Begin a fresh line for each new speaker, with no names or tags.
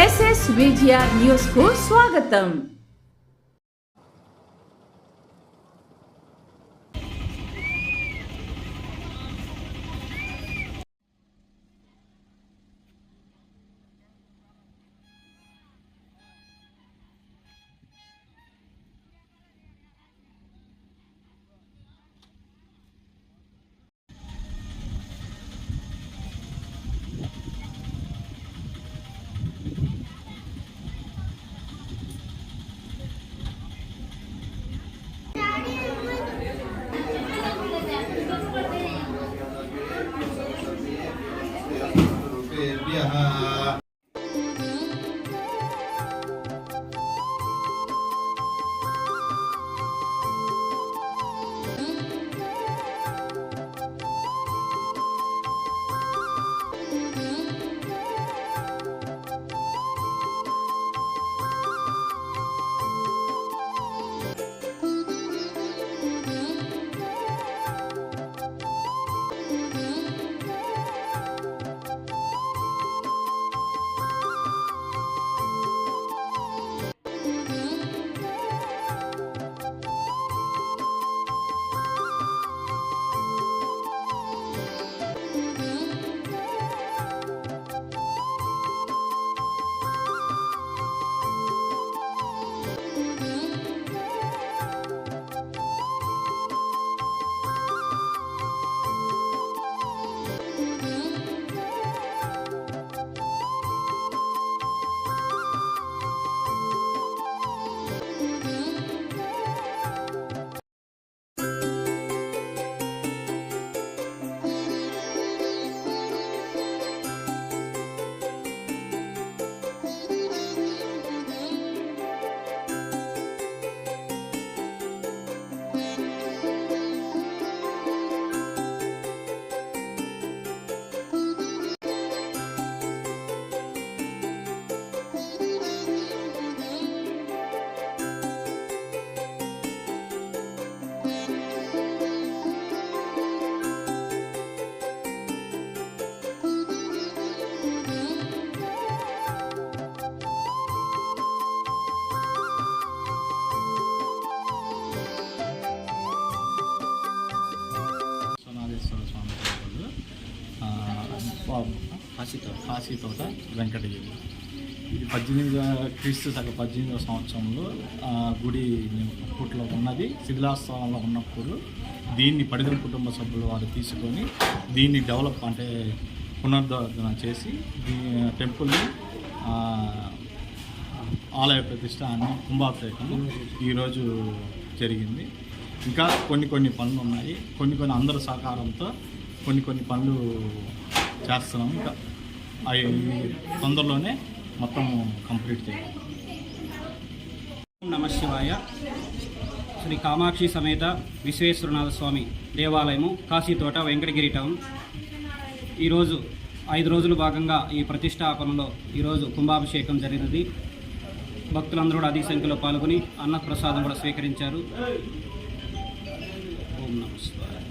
SS VGR news కు స్వాగతం
Jaya పా- కాశీతోట. కాశీతోట వెంకటగిరి. ఇది పద్దెనిమిది క్రీస్తు శక పద్దెనిమిదవ సంవత్సరంలో గుడి పుట్లో ఉన్నది. శిథిలాస్థలంలో ఉన్నప్పుడు దీన్ని పడిగల కుటుంబ సభ్యులు వారు తీసుకొని దీన్ని డెవలప్ అంటే పునరుద్ధరణ చేసి దీ టెంపుల్ని ఆలయ ప్రతిష్ట అని కుంభాభిషేకం ఈరోజు జరిగింది. ఇంకా కొన్ని కొన్ని పనులు ఉన్నాయి. కొన్ని కొన్ని అందరి సహకారంతో కొన్ని కొన్ని పనులు చేస్తున్నాము ఇంకా అవి తొందరలోనే మొత్తం కంప్లీట్ చేయాలి.
ఓం నమ శివాయ. శ్రీ కామాక్షి సమేత విశ్వేశ్వరనాథ స్వామి దేవాలయము కాశీతోట వెంకటగిరి టౌన్. ఈరోజు ఐదు రోజులు భాగంగా ఈ ప్రతిష్టాపనలో ఈరోజు కుంభాభిషేకం జరిగినది. భక్తులందరూ కూడా అధిక సంఖ్యలో పాల్గొని అన్నప్రసాదం కూడా స్వీకరించారు. ఓం నమస్కారం